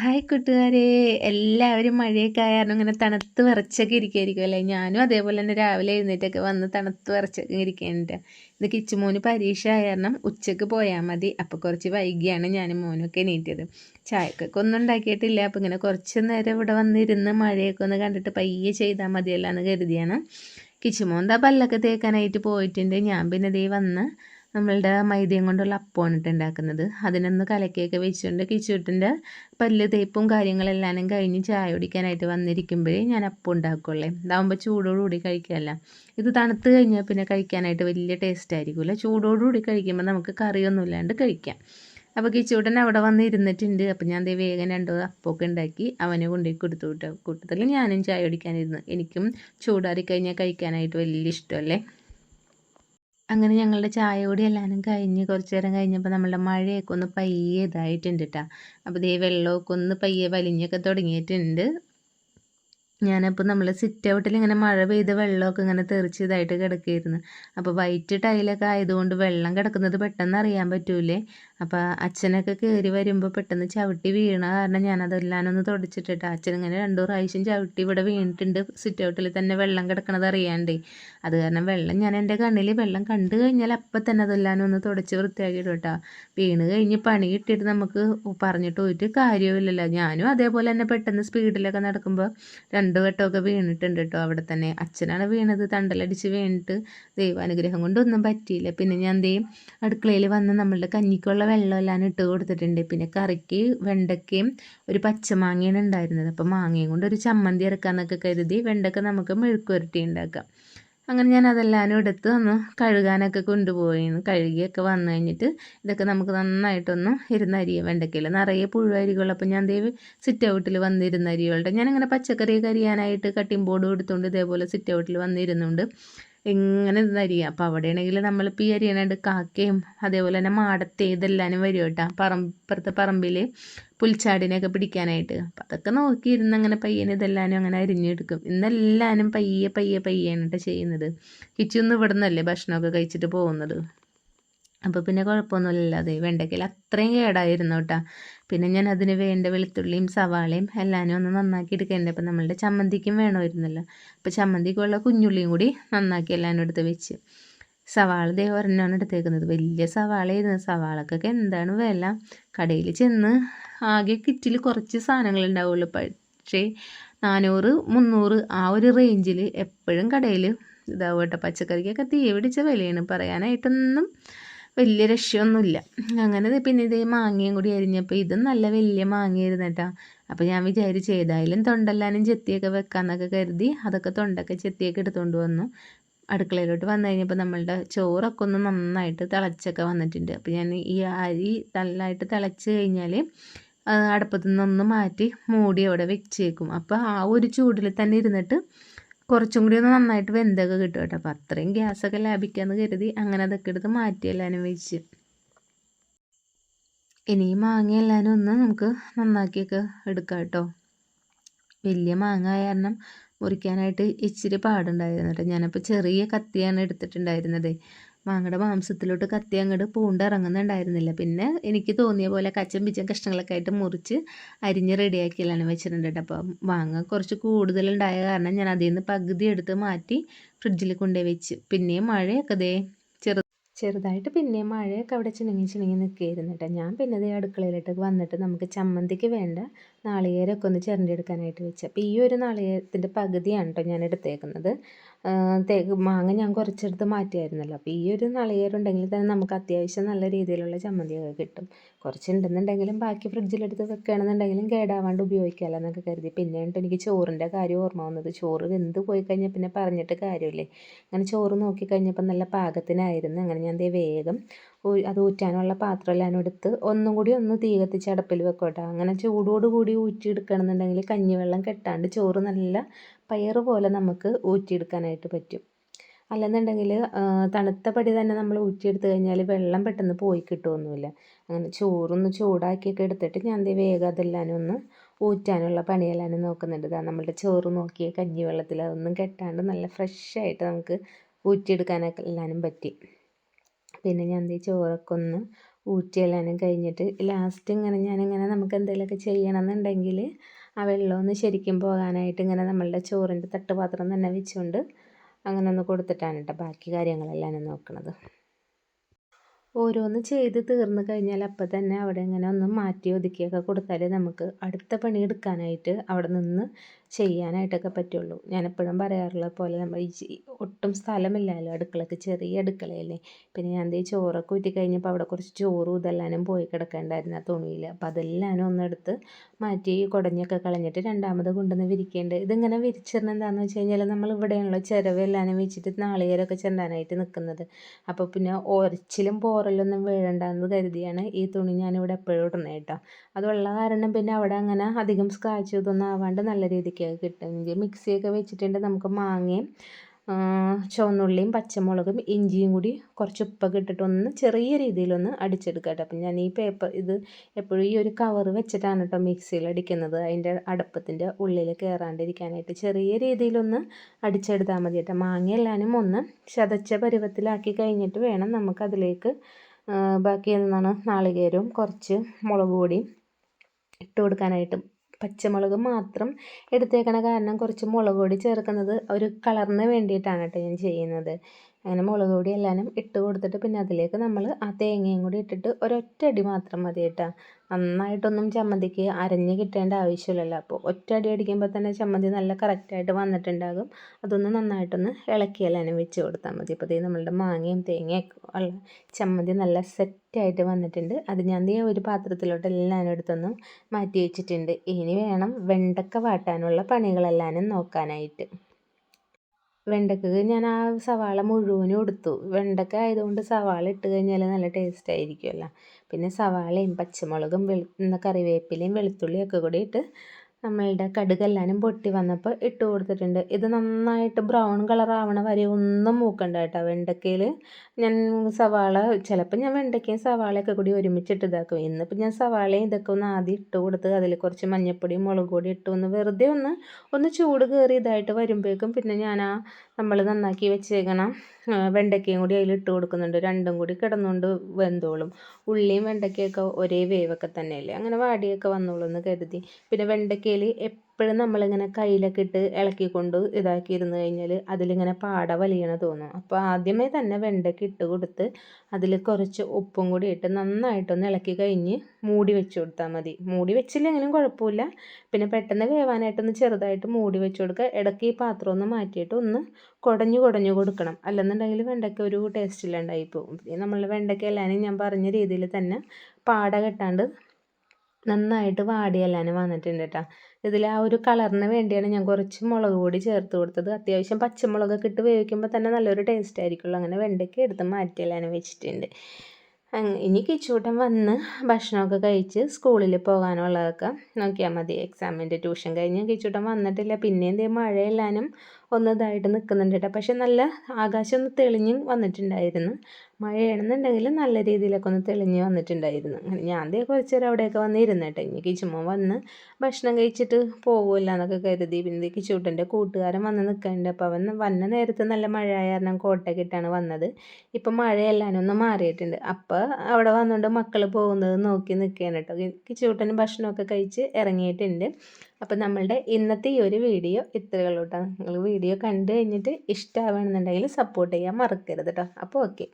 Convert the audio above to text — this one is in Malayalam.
ഹായ് കൂട്ടുകാരെ. എല്ലാവരും മഴയൊക്കെ ആയാലും ഇങ്ങനെ തണുത്ത് വിറച്ചൊക്കെ ഇരിക്കുമായിരിക്കും അല്ലേ? ഞാനും അതേപോലെ തന്നെ രാവിലെ എഴുന്നേറ്റൊക്കെ വന്ന് തണുത്ത് വിറച്ചൊക്കെ ഇരിക്കുന്നുണ്ട്. ഇത് കിച്ചുമോന് പരീക്ഷ ആയാലും ഉച്ചയ്ക്ക് പോയാൽ മതി. അപ്പോൾ കുറച്ച് വൈകിയാണ് ഞാൻ മോനൊക്കെ എണീറ്റത്. ചായക്കൊക്കെ ഒന്നും ഉണ്ടാക്കിയിട്ടില്ല. അപ്പോൾ ഇങ്ങനെ കുറച്ച് നേരം ഇവിടെ വന്നിരുന്ന് മഴയൊക്കെ ഒന്ന് കണ്ടിട്ട് പയ്യെ ചെയ്താൽ മതിയല്ലോ എന്ന് കരുതിയാണ് കിച്ചുമോൻ എന്താ പല്ലൊക്കെ തേക്കാനായിട്ട് പോയിട്ടുണ്ട്. ഞാൻ പിന്നെ ദേ വന്ന് നമ്മളുടെ മൈദയും കൊണ്ടുള്ള അപ്പമാണ് ഇട്ട് ഉണ്ടാക്കുന്നത്. അതിനൊന്ന് കലക്കിയൊക്കെ വെച്ചുകൊണ്ട് കിച്ചൂട്ടിന്റെ പല്ല് തേപ്പും കാര്യങ്ങളെല്ലാം കഴിഞ്ഞ് ചായ കുടിക്കാനായിട്ട് വന്നിരിക്കുമ്പോഴേ ഞാൻ അപ്പം ഉണ്ടാക്കുള്ളേ. ഇതാകുമ്പോൾ ചൂടോടുകൂടി കഴിക്കാമല്ല ഇത് തണുത്ത് കഴിഞ്ഞാൽ പിന്നെ കഴിക്കാനായിട്ട് വലിയ ടേസ്റ്റ് ആയിരിക്കില്ല ചൂടോടുകൂടി കഴിക്കുമ്പോൾ നമുക്ക് കറിയൊന്നും ഇല്ലാണ്ട് കഴിക്കാം. അപ്പോൾ കിച്ചൂട്ടൻ അവിടെ വന്ന് ഇരുന്നിട്ടുണ്ട് അപ്പോൾ ഞാൻ ദേ വേഗം രണ്ടോ അപ്പമൊക്കെ ഉണ്ടാക്കി അവനെ കൊണ്ടുപോയി കൊടുത്തു വിട്ടു. കൂട്ടത്തിൽ ഞാനും ചായ കുടിക്കാനിരുന്നു. എനിക്കും ചൂടാറി കഴിഞ്ഞാൽ കഴിക്കാനായിട്ട് വലിയ ഇഷ്ടമല്ലേ? അങ്ങനെ ഞങ്ങളുടെ ചായ കൂടി എല്ലാവരും കഴിഞ്ഞ് കുറച്ച് നേരം കഴിഞ്ഞപ്പോൾ നമ്മളുടെ മഴയൊക്കെ ഒന്ന് പയ്യെ ഇതായിട്ടുണ്ട് കേട്ടോ അപ്പോൾ ദേ വെള്ളമൊക്കെ ഒന്ന് പയ്യെ വലിഞ്ഞൊക്കെ തുടങ്ങിയിട്ടുണ്ട്. ഞാനപ്പോൾ നമ്മൾ സിറ്റ് ഔട്ടിൽ ഇങ്ങനെ മഴ പെയ്ത് വെള്ളമൊക്കെ ഇങ്ങനെ തെറിച്ച് ഇതായിട്ട് കിടക്കുകയായിരുന്നു അപ്പോൾ വൈറ്റ് ടൈലൊക്കെ ആയതുകൊണ്ട് വെള്ളം കിടക്കുന്നത് പെട്ടെന്ന് അറിയാൻ പറ്റൂലേ? അപ്പോൾ അച്ഛനൊക്കെ കയറി വരുമ്പോൾ പെട്ടെന്ന് ചവിട്ടി വീണ കാരണം ഞാനതെല്ലാം ഒന്ന് തുടച്ചിട്ടിട്ട്. അച്ഛൻ ഇങ്ങനെ രണ്ടു പ്രാവശ്യം ചവിട്ടി ഇവിടെ വീണിട്ടുണ്ട് സിറ്റ് ഔട്ടിൽ തന്നെ വെള്ളം കിടക്കണത് അറിയാണ്ടേ. അത് കാരണം വെള്ളം ഞാൻ എന്റെ കണ്ണിൽ വെള്ളം കണ്ടു കഴിഞ്ഞാൽ അപ്പം തന്നെ അതെല്ലാം ഒന്ന് തുടച്ച് വൃത്തിയാക്കിയിട്ട് കേട്ടോ. വീണ് കഴിഞ്ഞ് പണി കിട്ടിയിട്ട് നമുക്ക് പറഞ്ഞിട്ട് ഒരു കാര്യവുമില്ലല്ലോ. ഞാനും അതേപോലെ തന്നെ പെട്ടെന്ന് സ്പീഡിലൊക്കെ നടക്കുമ്പോൾ രണ്ട് വട്ടമൊക്കെ വീണിട്ടുണ്ട് കേട്ടോ. അവിടെ തന്നെ അച്ഛനാണ് വീണത്. തണ്ടലടിച്ച് വീണിട്ട് ദൈവാനുഗ്രഹം കൊണ്ടൊന്നും പറ്റിയില്ല. പിന്നെ ഞാൻ ദേ അടുക്കളയിൽ വന്ന് നമ്മളുടെ കഞ്ഞിക്കുള്ള വെള്ളമെല്ലാം ഇട്ട് കൊടുത്തിട്ടുണ്ട്. പിന്നെ കറിക്ക് വെണ്ടയ്ക്കയും ഒരു പച്ചമാങ്ങയാണ് ഉണ്ടായിരുന്നത്. അപ്പോൾ മാങ്ങയും കൊണ്ട് ഒരു ചമ്മന്തി ഇറക്കാമെന്നൊക്കെ കരുതി വെണ്ടയ്ക്ക നമുക്ക് മെഴുക്കുരട്ടി ഉണ്ടാക്കാം. അങ്ങനെ ഞാൻ അതെല്ലാം എടുത്ത് ഒന്ന് കഴുകാനൊക്കെ കൊണ്ടുപോയി കഴുകിയൊക്കെ വന്നു കഴിഞ്ഞിട്ട് ഇതൊക്കെ നമുക്ക് നന്നായിട്ടൊന്ന് ഇരുന്നരിയ വെണ്ടയ്ക്കയിൽ നിറയെ പുഴുവരികൾ അപ്പോൾ ഞാൻ ദൈവം സിറ്റ് ഔട്ടിൽ വന്നിരുന്നരികളുടെ ഞാനിങ്ങനെ പച്ചക്കറി കരിയാനായിട്ട് കട്ടിംഗ് ബോർഡ് എടുത്തുകൊണ്ട് ഇതേപോലെ സിറ്റ് ഔട്ടിൽ വന്നിരുന്നുണ്ട്. എങ്ങനെ അരിയുക അപ്പോൾ അവിടെയാണെങ്കിൽ നമ്മളിപ്പോൾ ഈ അരിയണുണ്ട് കാക്കയും അതേപോലെ തന്നെ മാടത്തെ ഇതെല്ലാനും വരും കേട്ടോ. പറമ്പ് പറമ്പിൽ പുൽച്ചാടിനെയൊക്കെ പിടിക്കാനായിട്ട്. അപ്പം അതൊക്കെ നോക്കിയിരുന്ന് അങ്ങനെ പയ്യന് ഇതെല്ലാനും അങ്ങനെ അരിഞ്ഞെടുക്കും. ഇന്നെല്ലാനും പയ്യെ പയ്യെ പയ്യാണ് കേട്ടോ ചെയ്യുന്നത്. കിച്ചൊന്നും ഇവിടെ നിന്നല്ലേ ഭക്ഷണമൊക്കെ കഴിച്ചിട്ട് പോകുന്നത്? അപ്പോൾ പിന്നെ കുഴപ്പമൊന്നുമില്ല അതെ വെണ്ടയ്ക്കയിൽ അത്രയും കേടായിരുന്നു കേട്ടോ. പിന്നെ ഞാൻ അതിന് വേണ്ട വെളുത്തുള്ളിയും സവാളയും എല്ലാനും ഒന്ന് നന്നാക്കി എടുക്കേണ്ടത് അപ്പം നമ്മളുടെ ചമ്മന്തിക്കും വേണമായിരുന്നല്ലോ. അപ്പോൾ ചമ്മന്തിക്കുള്ള കുഞ്ഞുള്ളിയും കൂടി നന്നാക്കി എല്ലാനും എടുത്ത് വെച്ച്. സവാള ദേ എടുത്തേക്കുന്നത്. വലിയ സവാളയായിരുന്നു. സവാളക്കൊക്കെ എന്താണ് വില? കടയിൽ ചെന്ന് ആകെ കിറ്റിൽ കുറച്ച് സാധനങ്ങൾ ഉണ്ടാവുള്ളൂ. പക്ഷേ നാനൂറ് മുന്നൂറ് ആ ഒരു റേഞ്ചിൽ എപ്പോഴും കടയിൽ ഇതാവും കേട്ടോ. പച്ചക്കറിക്കൊക്കെ തീ പിടിച്ച വിലയാണ്. പറയാനായിട്ടൊന്നും വലിയ രക്ഷയൊന്നുമില്ല. അങ്ങനെ പിന്നെ ഇതേ മാങ്ങയും കൂടി അരിഞ്ഞപ്പോൾ ഇതും നല്ല വലിയ മാങ്ങയായിരുന്നു കേട്ടോ. അപ്പോൾ ഞാൻ വിചാരിച്ചു ഏതായാലും തൊണ്ടെല്ലാനും ചെത്തിയൊക്കെ വെക്കാമെന്നൊക്കെ കരുതി അതൊക്കെ തൊണ്ടൊക്കെ ചെത്തിയൊക്കെ എടുത്തുകൊണ്ട് വന്നു. അടുക്കളയിലോട്ട് വന്നു കഴിഞ്ഞപ്പോൾ നമ്മളുടെ ചോറൊക്കെ ഒന്ന് നന്നായിട്ട് തിളച്ചൊക്കെ വന്നിട്ടുണ്ട്. അപ്പോൾ ഞാൻ ഈ അരി നല്ലതായിട്ട് തിളച്ച് കഴിഞ്ഞാൽ അടുപ്പത്തു നിന്നൊന്ന് മാറ്റി മൂടി അവിടെ വെച്ചേക്കും. അപ്പോൾ ആ ഒരു ചൂടിൽ തന്നെ ഇരുന്നിട്ട് കുറച്ചും കൂടി ഒന്ന് നന്നായിട്ട് വെന്തൊക്കെ കിട്ടും കേട്ടോ. അപ്പോൾ അത്രയും ഗ്യാസൊക്കെ ലാഭിക്കാമെന്ന് കരുതി അങ്ങനെ അതൊക്കെ എടുത്ത് മാറ്റിയെല്ലാനും വെച്ച്. ഇനി മാങ്ങ എല്ലാവരും ഒന്ന് നമുക്ക് നന്നാക്കിയൊക്കെ എടുക്കാം കേട്ടോ. വലിയ മാങ്ങ കാരണം മുറിക്കാനായിട്ട് ഇച്ചിരി പാടുണ്ടായിരുന്നു കേട്ടോ. ഞാനപ്പോൾ ചെറിയ കത്തിയാണ് എടുത്തിട്ടുണ്ടായിരുന്നത്. മാങ്ങയുടെ മാംസത്തിലോട്ട് കത്തി അങ്ങോട്ട് പൂണ്ടിറങ്ങുന്നുണ്ടായിരുന്നില്ല പിന്നെ എനിക്ക് തോന്നിയ പോലെ കച്ചം പിച്ചം കഷ്ണങ്ങളൊക്കെ ആയിട്ട് മുറിച്ച് അരിഞ്ഞ് റെഡിയാക്കിയാലാണ് വെച്ചിട്ടുണ്ട് അപ്പോൾ മാങ്ങ കുറച്ച് കൂടുതലുണ്ടായ കാരണം ഞാൻ അതിൽ നിന്ന് പകുതി എടുത്ത് മാറ്റി ഫ്രിഡ്ജിൽ കൊണ്ടുപോയി വെച്ച്. പിന്നെയും മഴയൊക്കെ ദേ ചെറുതായിട്ട് പിന്നെ മഴയൊക്കെ അവിടെ ചിണങ്ങി ചിണങ്ങി നിൽക്കുകയായിരുന്നു കേട്ടോ. ഞാൻ പിന്നെ അതേ അടുക്കളയിലോട്ട് വന്നിട്ട് നമുക്ക് ചമ്മന്തിക്ക് വേണ്ട നാളികേരമൊക്കെ ഒന്ന് ചിരണ്ടിയെടുക്കാനായിട്ട് വെച്ചു. അപ്പോൾ ഈ ഒരു നാളികേരത്തിന്റെ പകുതിയാണ് കേട്ടോ ഞാൻ എടുത്തേക്കുന്നത്. തേക്ക് മാങ്ങ ഞാൻ കുറച്ചെടുത്ത് മാറ്റിയായിരുന്നല്ലോ. അപ്പോൾ ഈ ഒരു നാളികേരം ഉണ്ടെങ്കിൽ തന്നെ നമുക്ക് അത്യാവശ്യം നല്ല രീതിയിലുള്ള ചമ്മന്തിയൊക്കെ കിട്ടും. കുറച്ചുണ്ടെന്നുണ്ടെങ്കിലും ബാക്കി ഫ്രിഡ്ജിലെടുത്ത് വെക്കുകയാണെന്നുണ്ടെങ്കിലും കേടാവാണ്ട് ഉപയോഗിക്കാമല്ലോ എന്നൊക്കെ കരുതി. പിന്നെ എനിക്ക് ചോറിന്റെ കാര്യം ഓർമ്മ വന്നത്. ചോറ് വെന്ത് പോയി കഴിഞ്ഞാൽ പിന്നെ പറഞ്ഞിട്ട് കാര്യമില്ലേ? അങ്ങനെ ചോറ് നോക്കി കഴിഞ്ഞപ്പോൾ നല്ല പാകത്തിനായിരുന്നു. അങ്ങനെ ഞാൻ ദേ വേഗം അത് ഊറ്റാനുള്ള പാത്രമെല്ലാം എടുത്ത് ഒന്നും കൂടി ഒന്ന് തീ കത്തിച്ച് അടപ്പിൽ കേട്ടോ അങ്ങനെ ചൂടോട് കൂടി ഊറ്റി എടുക്കണമെന്നുണ്ടെങ്കിൽ കഞ്ഞിവെള്ളം കെട്ടാണ്ട് ചോറ് നല്ല പയറ് പോലെ നമുക്ക് ഊറ്റിയെടുക്കാനായിട്ട് പറ്റും. അല്ലെന്നുണ്ടെങ്കിൽ തണുത്ത പടി തന്നെ നമ്മൾ ഊറ്റിയെടുത്ത് കഴിഞ്ഞാൽ വെള്ളം പെട്ടെന്ന് പോയി കിട്ടുമൊന്നുമില്ല അങ്ങനെ ചോറൊന്ന് ചൂടാക്കിയൊക്കെ എടുത്തിട്ട് ഞാൻ ദേ വേഗം അതെല്ലാം ഒന്ന് ഊറ്റാനുള്ള പണിയെല്ലാം നോക്കുന്നുണ്ട്. ഇതാ നമ്മളുടെ ചോറ് നോക്കിയ കഞ്ഞിവെള്ളത്തിൽ അതൊന്നും കെട്ടാണ്ട് നല്ല ഫ്രഷായിട്ട് നമുക്ക് ഊറ്റിയെടുക്കാനൊക്കെ എല്ലാനും പറ്റി. പിന്നെ ഞാൻ ദേ ചോറൊക്കെ ഒന്ന് ഊറ്റിയെല്ലാനും കഴിഞ്ഞിട്ട് ലാസ്റ്റ് ഇങ്ങനെ ഞാനിങ്ങനെ നമുക്ക് എന്തെങ്കിലുമൊക്കെ ചെയ്യണമെന്നുണ്ടെങ്കിൽ ആ വെള്ളം ഒന്ന് ശരിക്കും പോകാനായിട്ട് ഇങ്ങനെ നമ്മളുടെ ചോറിന്റെ തട്ടുപാത്രം തന്നെ വെച്ചുകൊണ്ട് അങ്ങനെ ഒന്ന് കൊടുത്തിട്ടാണ് കേട്ടോ ബാക്കി കാര്യങ്ങളെല്ലാം നോക്കുന്നത് ഓരോന്ന് ചെയ്ത് തീർന്നു കഴിഞ്ഞാൽ അപ്പം തന്നെ അവിടെ ഇങ്ങനെ ഒന്ന് മാറ്റി ഒതുക്കിയൊക്കെ കൊടുത്താൽ നമുക്ക് അടുത്ത പണി എടുക്കാനായിട്ട് അവിടെ നിന്ന് ചെയ്യാനായിട്ടൊക്കെ പറ്റുള്ളൂ. ഞാനെപ്പോഴും പറയാറുള്ള പോലെ നമ്മൾ ഈ ഒട്ടും സ്ഥലമില്ലല്ലോ അടുക്കളക്ക് ചെറിയ അടുക്കളയല്ലേ. പിന്നെ ഞാൻ എന്തെങ്കിലും ചോറൊക്കെ ഊറ്റി കഴിഞ്ഞപ്പോൾ അവിടെ കുറച്ച് ചോറും ഇതെല്ലാനും പോയി കിടക്കേണ്ടായിരുന്നു ആ തുണിയിൽ. അപ്പോൾ അതെല്ലാനും ഒന്നെടുത്ത് മാറ്റി കുടഞ്ഞൊക്കെ കളഞ്ഞിട്ട് രണ്ടാമത് കൊണ്ടുവന്ന് വിരിക്കേണ്ടത്. ഇതിങ്ങനെ വിരിച്ചിരുന്ന എന്താണെന്ന് വെച്ച് കഴിഞ്ഞാൽ നമ്മൾ ഇവിടെയുള്ള ചിരവെല്ലാനും വെച്ചിട്ട് നാളികേരമൊക്കെ ചെണ്ടാനായിട്ട് നിൽക്കുന്നത്. അപ്പോൾ പിന്നെ ഒരച്ചിലും പോറലൊന്നും വീഴണ്ടെന്ന് കരുതിയാണ് ഈ തുണി ഞാനിവിടെ എപ്പോഴും ഇടുന്നത് കേട്ടോ. അതുള്ള കാരണം പിന്നെ അവിടെ അങ്ങനെ അധികം സ്ക്രാച്ച് ഇതൊന്നും ആവാണ്ട് നല്ല രീതിക്ക് കിട്ടുമെങ്കിൽ മിക്സിയൊക്കെ വെച്ചിട്ടുണ്ട് നമുക്ക് മാങ്ങയും ചുവന്നുള്ളിയും പച്ചമുളകും ഇഞ്ചിയും കൂടി കുറച്ച് ഉപ്പൊക്കെ ഇട്ടിട്ട് ഒന്ന് ചെറിയ രീതിയിലൊന്ന് അടിച്ചെടുക്കുക കേട്ടോ അപ്പം ഞാൻ ഈ പേപ്പർ ഇത് എപ്പോഴും ഈ ഒരു കവർ വെച്ചിട്ടാണ് കേട്ടോ മിക്സിയിൽ അടിക്കുന്നത്. അതിന്റെ അടപ്പത്തിന്റെ ഉള്ളിൽ കയറാണ്ടിരിക്കാനായിട്ട് ചെറിയ രീതിയിലൊന്ന് അടിച്ചെടുത്താൽ മതി കേട്ടോ മാങ്ങ എല്ലാനും ഒന്ന് ചതച്ച പരുവത്തിലാക്കി കഴിഞ്ഞിട്ട് വേണം നമുക്കതിലേക്ക് ബാക്കി എന്താണ് നാളികേരവും കുറച്ച് മുളക് പൊടിയും ഇട്ട് കൊടുക്കാനായിട്ട് പച്ചമുളക് മാത്രം എടുത്തേക്കണ കാരണം കുറച്ച് മുളക് പൊടി ചേർക്കുന്നത് ഒരു കളറിന് വേണ്ടിയിട്ടാണ് കേട്ടോ ഞാൻ ചെയ്യുന്നത്. അങ്ങനെ മുളക് പൊടി എല്ലാനും ഇട്ട് കൊടുത്തിട്ട് പിന്നെ അതിലേക്ക് നമ്മൾ ആ തേങ്ങയും കൂടി ഇട്ടിട്ട് ഒരൊറ്റ അടി മാത്രം മതി കേട്ടോ. നന്നായിട്ടൊന്നും ചമ്മന്തിക്ക് അരഞ്ഞ് കിട്ടേണ്ട ആവശ്യമില്ലല്ലോ. അപ്പോൾ ഒറ്റ അടി അടിക്കുമ്പോൾ തന്നെ ചമ്മന്തി നല്ല കറക്റ്റായിട്ട് വന്നിട്ടുണ്ടാകും. അതൊന്ന് നന്നായിട്ടൊന്ന് ഇളക്കി എല്ലാവരും വെച്ച് കൊടുത്താൽ മതി. അപ്പോൾ ഇതേ നമ്മളുടെ മാങ്ങയും തേങ്ങയും ഉള്ള ചമ്മന്തി നല്ല സെറ്റായിട്ട് വന്നിട്ടുണ്ട്. അത് ഞാൻ ദേ ഒരു പാത്രത്തിലോട്ട് എല്ലാനും എടുത്തൊന്ന് മാറ്റി വെച്ചിട്ടുണ്ട്. ഇനി വേണം വെണ്ടക്ക വാട്ടാനുള്ള പണികളെല്ലാനും നോക്കാനായിട്ട്. വെണ്ടയ്ക്ക് ഞാൻ ആ സവാള മുഴുവനും എടുത്തു. വെണ്ടയ്ക്ക ആയതുകൊണ്ട് സവാള ഇട്ട് കഴിഞ്ഞാൽ നല്ല ടേസ്റ്റ് ആയിരിക്കുമല്ലോ പിന്നെ സവാളയും പച്ചമുളകും വെളു കറിവേപ്പിലയും വെളുത്തുള്ളിയൊക്കെ കൂടി ഇട്ട് നമ്മളുടെ കടുകെല്ലാനും പൊട്ടി വന്നപ്പോൾ ഇട്ട് കൊടുത്തിട്ടുണ്ട്. ഇത് നന്നായിട്ട് ബ്രൗൺ കളർ ആവണ വരെ ഒന്നും മൂക്കണ്ട കേട്ടോ. വെണ്ടയ്ക്കയിൽ ഞാൻ സവാള ചിലപ്പോൾ ഞാൻ വെണ്ടയ്ക്കയും സവാളയൊക്കെ കൂടി ഒരുമിച്ചിട്ട് ഇതാക്കും. ഇന്നിപ്പോൾ ഞാൻ സവാളയും ഇതൊക്കെ ഒന്ന് ആദ്യം ഇട്ട് കൊടുത്ത് അതിൽ കുറച്ച് മഞ്ഞപ്പൊടിയും മുളക് പൊടി ഇട്ട് ഒന്ന് വെറുതെ ഒന്ന് ഒന്ന് ചൂട് കയറി ഇതായിട്ട് വരുമ്പോഴേക്കും പിന്നെ ഞാൻ ആ നമ്മൾ നന്നാക്കി വെച്ചേക്കണം. വെണ്ടയ്ക്കയും കൂടി അതിൽ ഇട്ട് കൊടുക്കുന്നുണ്ട്. രണ്ടും കൂടി കിടന്നുകൊണ്ട് വെന്തോളും. ഉള്ളിയും വെണ്ടയ്ക്കയൊക്കെ ഒരേ വേവൊക്കെ തന്നെയല്ലേ? അങ്ങനെ വാടിയൊക്കെ വന്നോളൂ എന്ന് കരുതി. പിന്നെ വെണ്ടയ്ക്കയിൽ എപ്പോഴും നമ്മളിങ്ങനെ കയ്യിലൊക്കെ ഇട്ട് ഇളക്കിക്കൊണ്ട് ഇരുന്ന് കഴിഞ്ഞാൽ അതിലിങ്ങനെ പാട വലിയണ തോന്നും. അപ്പോൾ ആദ്യമേ തന്നെ വെണ്ടയ്ക്ക ഇട്ട് കൊടുത്ത് അതിൽ കുറച്ച് ഉപ്പും കൂടി ഇട്ട് നന്നായിട്ടൊന്ന് ഇളക്കി കഴിഞ്ഞ് മൂടി വെച്ച് കൊടുത്താൽ മതി. മൂടി വെച്ചില്ലെങ്കിലും കുഴപ്പമില്ല. പിന്നെ പെട്ടെന്ന് വേവാനായിട്ടൊന്ന് ചെറുതായിട്ട് മൂടി വെച്ച് കൊടുക്കുക. ഇടയ്ക്ക് ഈ പാത്രം ഒന്ന് മാറ്റിയിട്ട് ഒന്ന് കുടഞ്ഞു കുടഞ്ഞു കൊടുക്കണം. അല്ലെന്നുണ്ടെങ്കിൽ വെണ്ടയ്ക്ക ഒരു ടേസ്റ്റ് ഇല്ലാണ്ടായി പോകും നമ്മൾ വെണ്ടയ്ക്ക എല്ലാനും ഞാൻ പറഞ്ഞ രീതിയിൽ തന്നെ പാട കെട്ടാണ്ട് നന്നായിട്ട് വാടിയെല്ലാനും വന്നിട്ടുണ്ട് കേട്ടോ. ഇതിൽ ആ ഒരു കളറിന് വേണ്ടിയാണ് ഞാൻ കുറച്ച് മുളക് പൊടി ചേർത്ത് കൊടുത്തത്. അത്യാവശ്യം പച്ചമുളകൊക്കെ ഇട്ട് വേവിക്കുമ്പോൾ തന്നെ നല്ലൊരു ടേസ്റ്റ് ആയിരിക്കുള്ളൂ. അങ്ങനെ വെണ്ടയ്ക്ക എടുത്ത് മാറ്റിയെല്ലാനും വെച്ചിട്ടുണ്ട്. ഇനി കിച്ചൂട്ടൻ വന്ന് ഭക്ഷണമൊക്കെ കഴിച്ച് സ്കൂളിൽ പോകാനുള്ളതൊക്കെ നോക്കിയാൽ മതി. എക്സാമിന്റെ ട്യൂഷൻ കഴിഞ്ഞ് കിച്ചൂട്ടൻ വന്നിട്ടില്ല. പിന്നെ എന്തേ മഴയെല്ലാനും ഒന്ന് ഇതായിട്ട് നിൽക്കുന്നുണ്ട് കേട്ടോ പക്ഷെ നല്ല ആകാശം ഒന്ന് തെളിഞ്ഞ് വന്നിട്ടുണ്ടായിരുന്നു. മഴയാണെന്നുണ്ടെങ്കിൽ നല്ല രീതിയിലൊക്കെ ഒന്ന് തെളിഞ്ഞ് വന്നിട്ടുണ്ടായിരുന്നു. അങ്ങനെ ഞാൻ ദേ കുറച്ച് നേരം അവിടെയൊക്കെ വന്ന് ഇരുന്നിട്ട് ഇനി കിച്ചുമ്മ വന്ന് ഭക്ഷണം കഴിച്ചിട്ട് പോകുമല്ല എന്നൊക്കെ കരുതി. പിന്നെ കിച്ചൂട്ടന്റെ കൂട്ടുകാരൻ വന്ന് നിൽക്കുന്നുണ്ട്. അപ്പോൾ അവൻ വന്ന നേരത്ത് നല്ല മഴ കാരണം കോട്ടയൊക്കെ ഇട്ടാണ് വന്നത്. ഇപ്പം മഴയെല്ലാം ഒന്ന് മാറിയിട്ടുണ്ട്. അപ്പോൾ അവിടെ വന്നുകൊണ്ട് മക്കൾ പോകുന്നത് നോക്കി നിൽക്കുകയാണ് കേട്ടോ. കിച്ചൂട്ടന് ഭക്ഷണമൊക്കെ കഴിച്ച് ഇറങ്ങിയിട്ടുണ്ട്. അപ്പോൾ നമ്മളുടെ ഇന്നത്തെ ഈ ഒരു വീഡിയോ ഇത്രയുള്ളൂ കേട്ടോ. നിങ്ങൾ വീഡിയോ കണ്ടു കഴിഞ്ഞിട്ട് ഇഷ്ടമാവണമെന്നുണ്ടെങ്കിൽ സപ്പോർട്ട് ചെയ്യാൻ മറക്കരുത് കേട്ടോ. അപ്പോൾ ഓക്കെ.